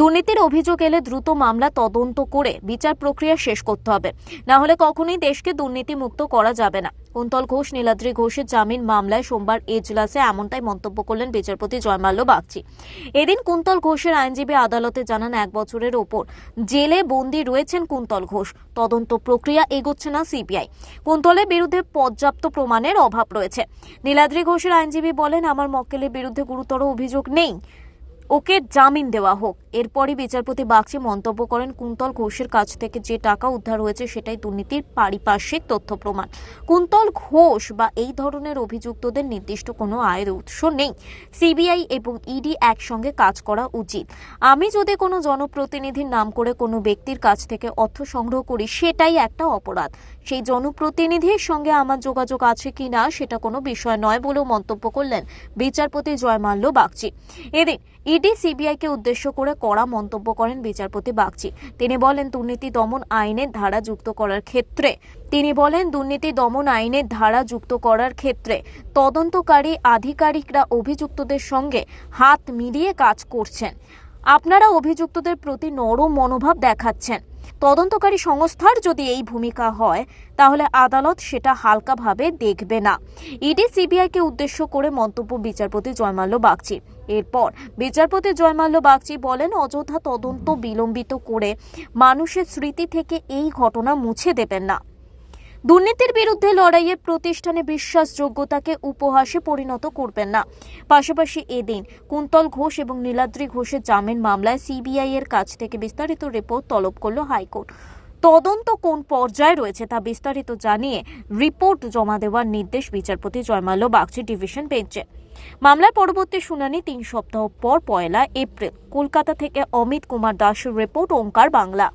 দুর্নীতির অভিযোগ এলে দ্রুত মামলা তদন্ত করে বিচার প্রক্রিয়া শেষ করতে হবে। না হলে কখনোই দেশকে দুর্নীতি মুক্ত করা যাবে না। কুন্তল ঘোষ, নীলাদ্রি ঘোষের জামিন মামলায় সোমবার এজলাসে এমনটাই মন্তব্য করলেন বিচারপতি জয়মাল্য বাগচি। এদিন কুন্তল ঘোষের আইনজীবী আদালতে জানান, এক বছরের ওপর জেলে বন্দী রয়েছেন কুন্তল ঘোষ। তদন্ত প্রক্রিয়া এগোচ্ছে না সিবিআই। কুন্তলের বিরুদ্ধে পর্যাপ্ত প্রমাণের অভাব রয়েছে। নীলাদ্রি ঘোষের আইনজীবী বলেন, আমার মক্কেলের বিরুদ্ধে গুরুতর অভিযোগ নেই। ওকে জামিন দেওয়া হোক। এরপরই বিচারপতি বাগচি মন্তব্য করেন, কুন্তল ঘোষের কাছ থেকে যে টাকা উদ্ধার হয়েছে সেটাই দুর্নীতির পারিপার্শ্বিক তথ্য প্রমাণ। কুন্তল ঘোষ বা এই ধরনের অভিযুক্তদের নির্দিষ্ট কোনো আয়ের উৎস নেই। সিবিআই এবং ইডি একসঙ্গে কাজ করা উচিত। আমি যদি কোনো জনপ্রতিনিধির নাম করে কোনো ব্যক্তির কাছ থেকে অর্থ সংগ্রহ করি, সেটাই একটা অপরাধ। সেই জনপ্রতিনিধির সঙ্গে আমার যোগাযোগ আছে কি না, সেটা কোনো বিষয় নয় বলেও মন্তব্য করলেন বিচারপতি জয়মাল্য বাগচি। এদিন ইডি সিবিআইকে উদ্দেশ্য করে কড়া মন্তব্য করেন বিচারপতি বাগচি। তিনি বলেন, দুর্নীতি দমন আইনের ধারা যুক্ত করার ক্ষেত্রে। তিনি বলেন, দুর্নীতি দমন আইনের ধারা যুক্ত করার ক্ষেত্রে তদন্তকারী আধিকারিকরা অভিযুক্তদের সঙ্গে হাত মিলিয়ে কাজ করছেন। আপনারা অভিযুক্তদের প্রতি নরম মনোভাব দেখাচ্ছেন। তদন্তকারী সংস্থার যদি এই ভূমিকা হয়, তাহলে আদালত সেটা হালকাভাবে দেখবে না। ইডি সিবিআইকে উদ্দেশ্য করে মন্তব্য বিচারপতি জয়মাল্য বাগচি। এরপর বিচারপতি জয়মাল্য বাগচি বলেন অযোধ্যা তদন্ত বিলম্বিত করে মানুষের স্মৃতি থেকে এই ঘটনা মুছে দেবেন না। দুর্নীতির বিরুদ্ধে লড়াইয়ে প্রতিষ্ঠানে বিশ্বাসযোগ্যতাকে উপহাসে পরিণত করবেন না। পাশাপাশি এদিন কুন্তল ঘোষ এবং নীলাদ্রি ঘোষের জামিন মামলায় সিবিআই এর কাছ থেকে বিস্তারিত রিপোর্ট তলব করল হাইকোর্ট। তদন্ত কোন পর্যায়ে রয়েছে তা বিস্তারিত জানিয়ে রিপোর্ট জমা দেওয়ার নির্দেশ বিচারপতি জয়মাল্য বাগচি ডিভিশন বেঞ্চে। মামলার পরবর্তী শুনানি তিন সপ্তাহ পর পয়লা এপ্রিল। কলকাতা থেকে অমিত কুমার দাসের রিপোর্ট, ওঙ্কার বাংলা।